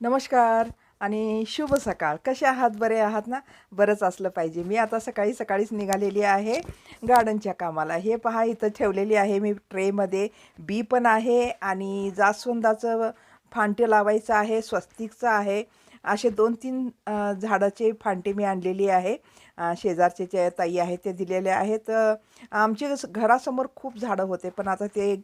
नमस्कार आणि शुभ सकाळ. कसे आहात? बरे आहात ना? बरंच असलं पाहिजे. मी आता सकाळी सकाळीच निघालेली आहे गार्डनच्या कामाला. हे पहा इथं ठेवलेली आहे मी ट्रेमध्ये. बी पण आहे आणि जास्वंदाचं फांटे लावायचं आहे स्वस्तिकचं आहे. असे दोन तीन झाडाचे फांटे मी आणलेली आहे. शेजारचे जे ताई आहेत ते दिलेले आहेत. आमचे घरासमोर खूप झाडं होते पण आता ते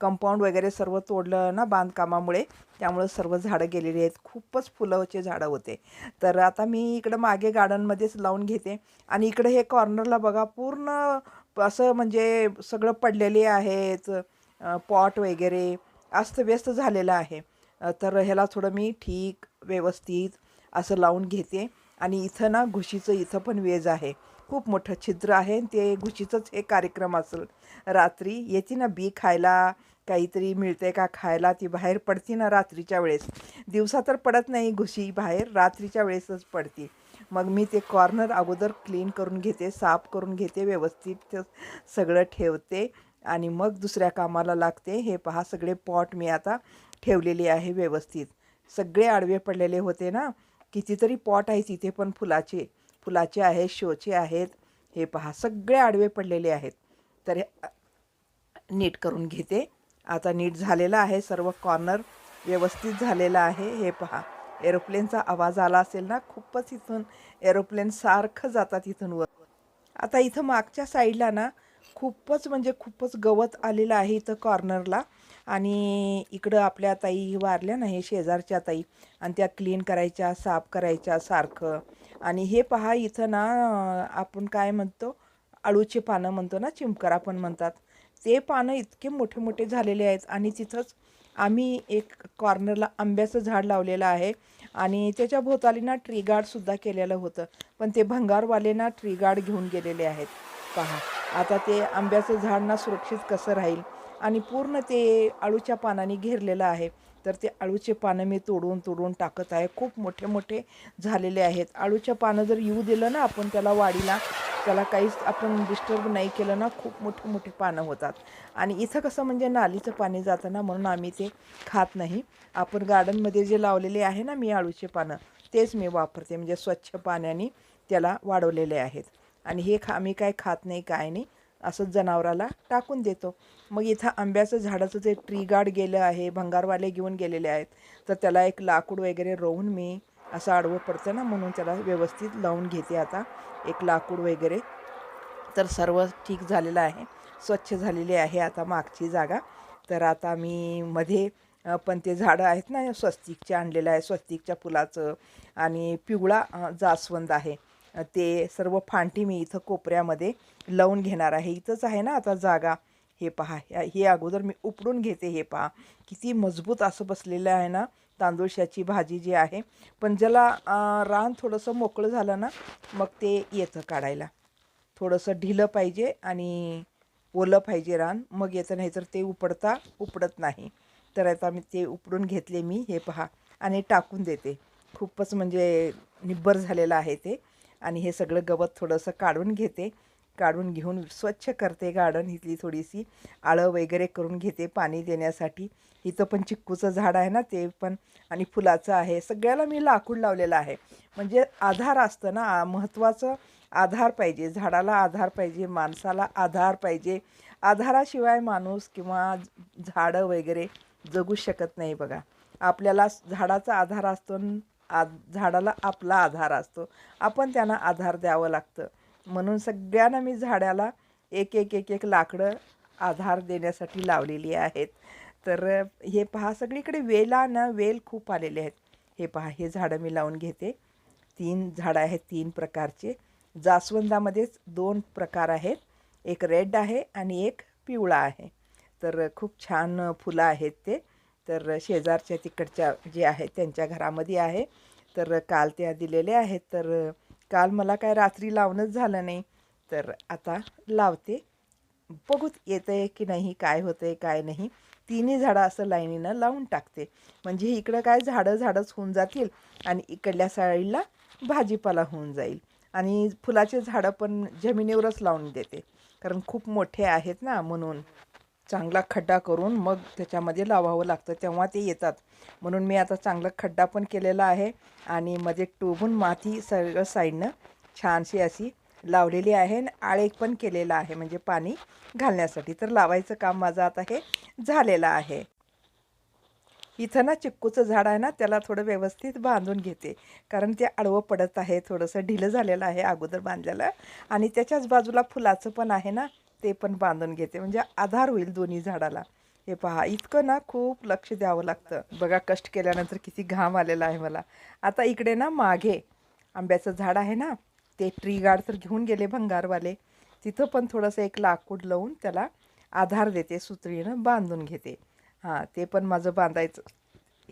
कंपाऊंड वगैरे सर्व तोडलं ना बांधकामामुळे त्यामुळं सर्व झाडं गेलेली आहेत. खूपच फुलाचे झाडं होते. तर आता मी इकडं मागे गार्डनमध्येच लावून घेते. आणि इकडे हे कॉर्नरला बघा पूर्ण असं म्हणजे सगळं पडलेले आहेत पॉट वगैरे अस्तव्यस्त झालेलं आहे. तर ह्याला थोडं मी ठीक व्यवस्थित असं लावून घेते. आणि इथं ना घुशीचं इथं पण वेज आहे. खूप मोठं छिद्र आहे आणि ते घुशीचंच एक कार्यक्रम असेल. रात्री येते ना बी खायला काहीतरी मिळते का खायला ती बाहेर पडती ना रात्रीच्या वेळेस. दिवसा तर पडत नाही घुशी बाहेर रात्रीच्या वेळेसच पडती. मग मी ते कॉर्नर अगोदर क्लीन करून घेते साफ करून घेते व्यवस्थित सगळं ठेवते आणि मग दुसऱ्या कामाला लागते. हे पहा सगळे पॉट मी आता ठेवलेले आहे व्यवस्थित. सगळे आडवे पडलेले होते ना. कितीतरी पॉट आहे तिथे पण फुलाचे. फुलाचे आहेत शोचे आहेत. हे पहा सगळे आडवे पडलेले आहेत. तर नीट करून घेते. आता नीट झालेलं आहे सर्व कॉर्नर व्यवस्थित झालेलं आहे. हे पहा एरोप्लेनचा आवाज आला असेल ना खूपच इथून एरोप्लेन सारखं जातात इथून वर. आता इथं मागच्या साईडला ना खूपच म्हणजे खूपच गवत आलेलं आहे इथं कॉर्नरला आणि इकडं आपल्या ताई वारल्या ना हे शेजारच्या ताई. आणि त्या क्लीन करायच्या साफ करायच्या सारखं. आणि हे पहा इथं ना आपण काय म्हणतो अळूची पानं म्हणतो ना चिमकरा पण म्हणतात. ते पानं इतके मोठे मोठे झालेले आहेत आणि तिथंच आम्ही एक कॉर्नरला आंब्याचं झाड लावलेलं आहे. आणि त्याच्या भोवताली ना ट्री गार्डसुद्धा केलेलं होतं. पण ते भंगारवाले ना ट्री गार्ड घेऊन गेलेले आहेत. पहा आता ते आंब्याचं झाड ना सुरक्षित कसं राहील? आणि पूर्ण ते अळूच्या पानाने घेरलेलं आहे. तर ते आळूचे पानं मी तोडून तोडून टाकत आहे. खूप मोठे मोठे झालेले आहेत. आळूच्या पानं जर येऊ दिलं ना आपण त्याला वाढीला त्याला काहीच आपण डिस्टर्ब नाही केलं ना खूप मोठे मोठे पानं होतात. आणि इथं कसं म्हणजे नालीचं पाणी जातं ना म्हणून आम्ही ते खात नाही. आपण गार्डनमध्ये जे लावलेले आहे ना मी आळूचे पानं तेच मी वापरते. म्हणजे स्वच्छ पाण्याने त्याला वाढवलेले आहेत. आणि हे खा आम्ही काय खात नाही काय नाही. असंच जनावराला टाकून देतो. मग इथं आंब्याचं झाडाचं जे ट्री गार्ड गेलं आहे भंगारवाले घेऊन गेलेले आहेत. तर त्याला एक लाकूड वगैरे रोवून मी असं आडवं पडतं ना म्हणून त्याला व्यवस्थित लावून घेते आता. एक लाकूड वगैरे. तर सर्व ठीक झालेलं आहे. स्वच्छ झालेली आहे आता मागची जागा. तर आता मी मध्ये पण ते झाडं आहेत ना स्वस्तिकचे आणलेलं आहे. स्वस्तिकच्या फुलाचं आणि पिवळा जास्वंद आहे. ते सर्व फांटी मी इथं कोपऱ्यामध्ये लावून घेणार आहे. इथंच आहे ना आता जागा. हे पहा ह्या- हे अगोदर मी उपडून घेते हे पहा. किती मजबूत असं बसलेलं आहे ना तांदूळशाची भाजी जी आहे. पण ज्याला रान थोडंसं मोकळं झालं ना मग ते येतं काढायला. थोडंसं ढिलं पाहिजे आणि ओलं पाहिजे रान. मग येतं नाही तर ते उपडता उपडत नाही. तर आता मी ते उपडून घेतले मी हे पहा. आणि टाकून देते. खूपच म्हणजे निब्बर झालेलं आहे ते. आणि हे सगळं गवत थोडंसं काढून घेते. काढून घेऊन स्वच्छ करते गार्डन इथली थोडीशी. आळं वगैरे करून घेते पाणी देण्यासाठी. इथं पण चिक्कूचं झाड आहे ना ते पण आणि फुलाचं आहे. सगळ्याला मी लाकूड लावलेलं आहे. म्हणजे आधार असतं ना महत्त्वाचं आधार पाहिजे. झाडाला आधार पाहिजे माणसाला आधार पाहिजे. आधाराशिवाय माणूस किंवा झाडं वगैरे जगू शकत नाही बघा. आपल्याला झाडाचा आधार असतो आ झाडाला आपला आधार असतो. आपण त्यांना आधार द्यावं लागतं. म्हणून सगळ्यांना मी झाडाला एक एक एक एक लाकडं आधार देण्यासाठी लावलेली आहेत. तर हे पहा सगळीकडे वेला ना वेल खूप आलेले आहेत. हे पहा हे झाडं मी लावून घेते. तीन झाडं आहेत तीन प्रकारचे. जास्वंदामध्येच दोन प्रकार आहेत. एक रेड आहे आणि एक पिवळा आहे. तर खूप छान फुलं आहेत ते. तर शेजारच्या तिकडच्या जे आहेत त्यांच्या घरामध्ये आहे. तर काल त्या दिलेल्या आहेत. तर काल मला काय रात्री लावणंच झालं नाही. तर आता लावते. बघूत येतं आहे की नाही काय होतं आहे काय नाही. तिन्ही झाडं असं लाईनीनं लावून टाकते. म्हणजे इकडं काय झाडं झाडंच होऊन जातील आणि इकडल्या साईडला भाजीपाला होऊन जाईल. आणि फुलाचे झाडं पण जमिनीवरच लावून देते. कारण खूप मोठे आहेत ना म्हणून. चांगला खड्डा करून मग त्याच्यामध्ये लावावं लागतं तेव्हा ते येतात. म्हणून मी आता चांगला खड्डा पण केलेला आहे आणि मध्ये टोबून माती सगळं साईडनं छानशी अशी लावलेली आहे आणि आळेक पण केलेला आहे म्हणजे पाणी घालण्यासाठी. तर लावायचं काम माझं आता हे झालेलं आहे. इथं ना चिक्कूचं झाड आहे ना त्याला थोडं व्यवस्थित बांधून घेते. कारण ते आडवं पडत आहे थोडंसं ढिलं झालेलं आहे अगोदर बांधलेलं. आणि त्याच्याच बाजूला फुलाचं पण आहे ना ते पण बांधून घेते. म्हणजे आधार होईल दोन्ही झाडाला. हे पहा इतकं ना खूप लक्ष द्यावं लागतं. बघा कष्ट केल्यानंतर किती घाम आलेला आहे मला. आता इकडे ना मागे आंब्याचं झाड आहे ना ते ट्री गार्ड तर घेऊन गेले भंगारवाले. तिथं पण थोडंसं एक लाकूड लावून त्याला आधार देते सुतळीनं बांधून घेते. हां ते पण माझं बांधायचं.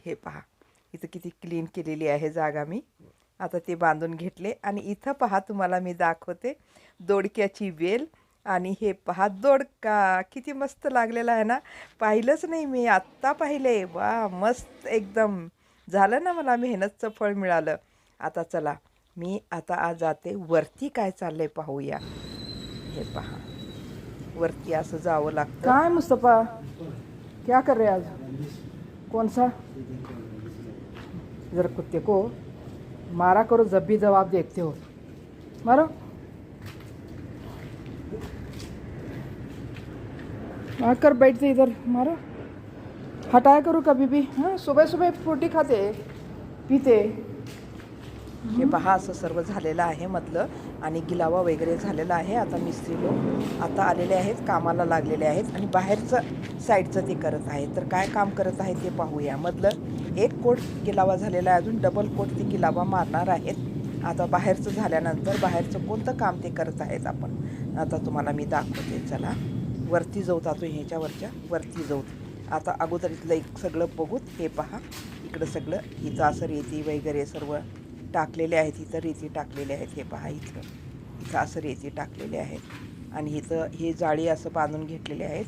हे पहा इथं किती क्लीन केलेली आहे जागा मी. आता ते बांधून घेतले. आणि इथं पहा तुम्हाला मी दाखवते दोडक्याची वेल. आणि हे पहा दोडका. किती मस्त लागलेला आहे ना? पाहिलंच नाही मी आत्ता पाहिले. वा मस्त एकदम. झालं ना मला मेहनतचं फळ मिळालं. आता चला मी आता आज जाते. वरती काय चाललंय पाहूया. हे पहा. वरती असं जावं लागतं. काय मुस्तफ़ा? क्या कर रहे आज? कोणसा जर कुत्ते को मारा करो जब भी जवाब देखते हो। मारो। आकर बैठते इधर मारो। हटाया करो कभी भी। हाँ सुबह सुबह फ्रूटी खाते पीते। हे पहा असं सर्व झालेलं आहे मधलं आणि गिलावा वगैरे झालेला आहे. आता मिस्त्री लोक आता आलेले आहेत कामाला लागलेले आहेत आणि बाहेरचं साईडचं ते करत आहेत. तर काय काम करत आहे ते पाहूया. मधलं एक कोट गिलावा झालेला आहे अजून डबल कोट ते गिलावा मारणार आहेत. आता बाहेरचं झाल्यानंतर बाहेरचं कोणतं काम ते करत आहेत आपण आता तुम्हाला मी दाखवते. चला. वरती जाऊत आतो ह्याच्यावरच्या वरती जाऊत आता अगोदर इथलं एक सगळं बघूत हे पहा. इकडं सगळं इथं असं रेती वगैरे सर्व टाकलेले आहेत इथं रेती टाकलेले आहेत हे पहा इथं. इथं असं रेती टाकलेले आहेत. आणि इथं हे जाळी असं बांधून घेतलेले आहेत.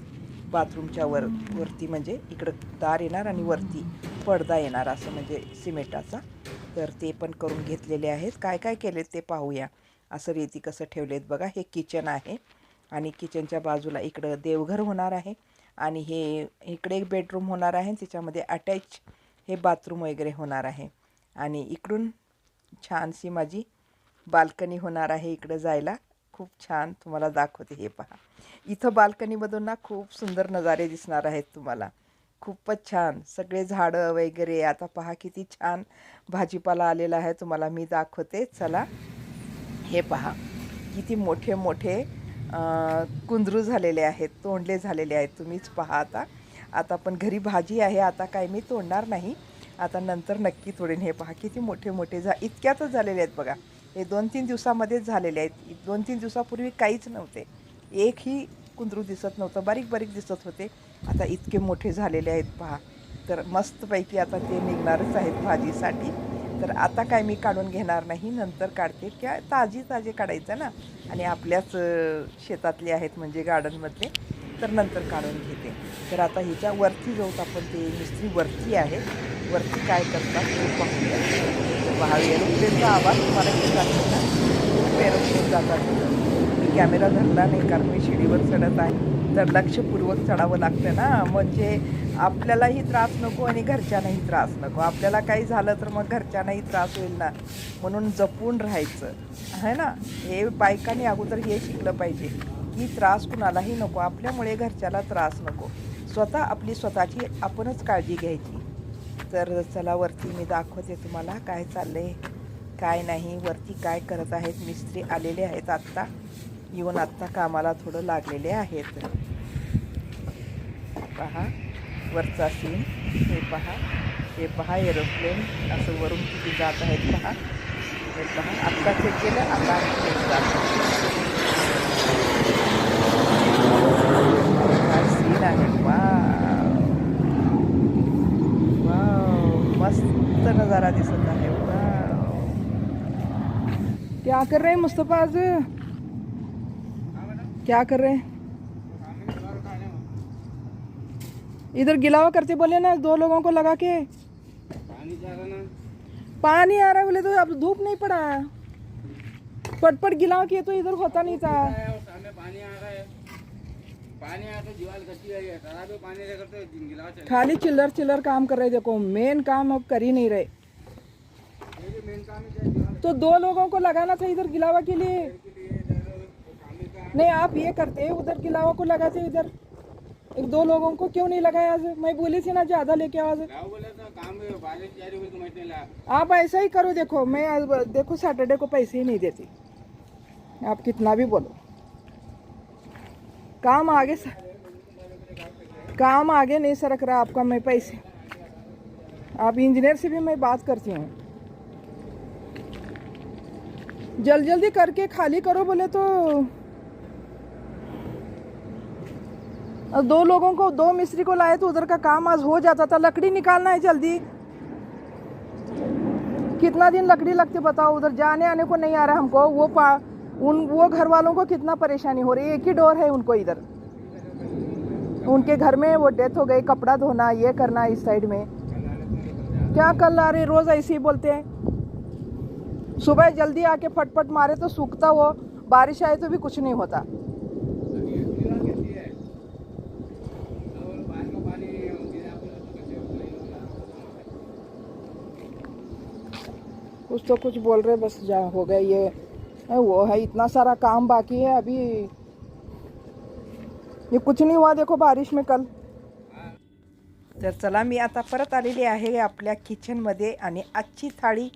बाथरूमच्या वर वरती म्हणजे इकडं दार येणार आणि वरती पडदा येणार असं म्हणजे सिमेंटाचा. तर ते पण करून घेतलेले आहेत. काय काय केलेत ते पाहूया. असं रेती कसं ठेवलेत बघा. हे किचन आहे. आणि किचनच्या बाजूला इकडं देवघर होणार आहे. आणि हे इकडे एक बेडरूम होणार आहे. त्याच्यामध्ये अटॅच हे बाथरूम वगैरे होणार आहे. आणि इकडून छानशी माझी बाल्कनी होणार आहे इकडं जायला. खूप छान तुम्हाला दाखवते. हे पहा. इथं बाल्कनीमधून ना खूप सुंदर नजारे दिसणार आहेत तुम्हाला. खूपच छान. सगळे झाडं वगैरे. आता पहा किती छान भाजीपाला आलेला आहे तुम्हाला. मी दाखवते. चला. हे पहा. किती मोठे मोठे कुंदरू झालेले आहेत तोंडले झालेले आहेत तुम्हीच पहा आता. आता पण घरी भाजी आहे आता काय मी तोडणार नाही. आता नंतर नक्की तोडेन. हे पहा किती मोठे मोठे झा इतक्यातच झालेले आहेत बघा. हे दोन तीन दिवसामध्येच झालेले आहेत. दोन तीन दिवसापूर्वी काहीच नव्हते. एकही कुंदरू दिसत नव्हतं बारीक बारीक दिसत होते. आता इतके मोठे झालेले आहेत पहा. तर मस्तपैकी आता ते निघणारच आहेत भाजीसाठी. तर आता काय मी काढून घेणार नाही नंतर काढते. किंवा ताजी ताजे काढायचं ना. आणि आपल्याच शेतातले आहेत म्हणजे गार्डनमधले तर नंतर काढून घेते. तर आता हिच्या वरती जाऊत आपण ते मिस्त्री वरती आहे वरती काय करतात ते पाहूया. पहा एरोप्लेनचा आवाज तुम्हाला येत असेल ना खूप एरोप्लेन जातात. मी कॅमेरा धरला नाही कारण मी शिडीवर चढत आहे. तर लक्षपूर्वक चढावं लागतं ना. म्हणजे आपल्यालाही त्रास नको आणि घरच्यांनाही त्रास नको. आपल्याला काही झालं तर मग घरच्यांनाही त्रास होईल ना. म्हणून जपून राहायचं. आहे ना? हे बायकांनी अगोदर हे शिकलं पाहिजे की त्रास कुणालाही नको. आपल्यामुळे घरच्याला त्रास नको. स्वतः आपली स्वतःची आपणच काळजी घ्यायची. तर चला वरती मी दाखवते तुम्हाला काय चाललं आहे काय नाही. वरती काय करत आहेत? मिस्त्री आलेले आहेत आत्ता. येऊन आत्ता कामाला थोडं लागलेले आहेत. पहा. वरचा सीन हे पहा. हे पहा एरोप्लेन असं वरून किती जात आहेत पहा. हे पहा. आत्ता चेक केलं आता जात आहे. सीन आहे. वा मस्त नजारा दिसत आहे. वा क्या कर रहे हैं मुस्तफ़ा आज? क्या कर रहे हैं? इधर गिलावा करते बोले ना, दो लोगों को लगा के। पानी जा रहा ना पानी आ रहा है बोले तो अब धूप नहीं पड़ा। पट पट गिलाव किए तो इधर होता नहीं था। खाली चिल्लर चिल्लर काम कर रहे, देखो मेन काम अब कर ही नहीं रहे। तो दो लोगों को लगाना था इधर गिलावा के लिए। नहीं, आप ये करते, उधर गिलावा को लगाते इधर। एक दो लोगों को क्यों नहीं लगाया मैं बोली थी ना, ज़्यादा लेके ला आप ऐसा ही करो, देखो, मैं देखो सैटरडे को पैसे ही नहीं देती। आप कितना भी बोलो। काम आगे स... काम आगे नहीं सरक रहा आपका, मैं पैसे। आप इंजीनियर से भी मैं बात करती हूँ। जल्दी जल्दी करके खाली करो, बोले तो दो लोगों को, दो मिस्त्री को लाए तो उधर का काम आज हो जाता था। लकड़ी निकालना है जल्दी। कितना दिन लकड़ी लगती बताओ, उधर जाने आने को नहीं आ रहा हमको। वो पा, उन, वो घर वालों को कितना परेशानी हो रही है। एक ही डोर है उनको इधर। उनके घर में वो डेथ हो गई, कपड़ा धोना, ये करना इस साइड में। क्या कल आ रहे, रोज ऐसे ही बोलते हैं। सुबह जल्दी आके फटफट मारे तो सूखता वो बारिश आए तो भी कुछ नहीं होता। कुछ तो कुछ बोल रहे बस जा हो गया ये। वो है इतना सारा काम बाकी है अभी। ये कुछ नहीं हुआ देखो बारिश में कल। तर चला मी आता परत आलेली आहे आपल्या किचनमध्ये आणि आजची थाळी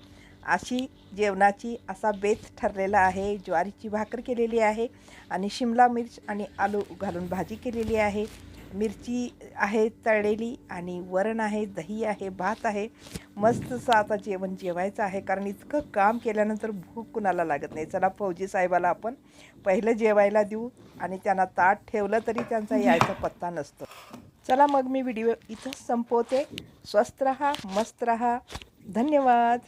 अशी जेवणाची असा बेत ठरलेला आहे. ज्वारीची भाकर केलेली आहे आणि शिमला मिर्च आणि आलू घालून भाजी केलेली आहे. मिरची आहे तळलेली आणि वरण आहे दही आहे भात आहे. मस्त आता जेवण जेवायचं आहे. कारण इतकं काम केल्यानंतर भूक कुणाला लागत नाही. चला फौजी साहेबाला आपण पहिलं जेवायला देऊ आणि त्यांना ताट ठेवलं तरी त्यांचा यायचा पत्ता नसतो. चला मग मी व्हिडिओ इथंच संपवते. स्वस्त रहा मस्त रहा. धन्यवाद.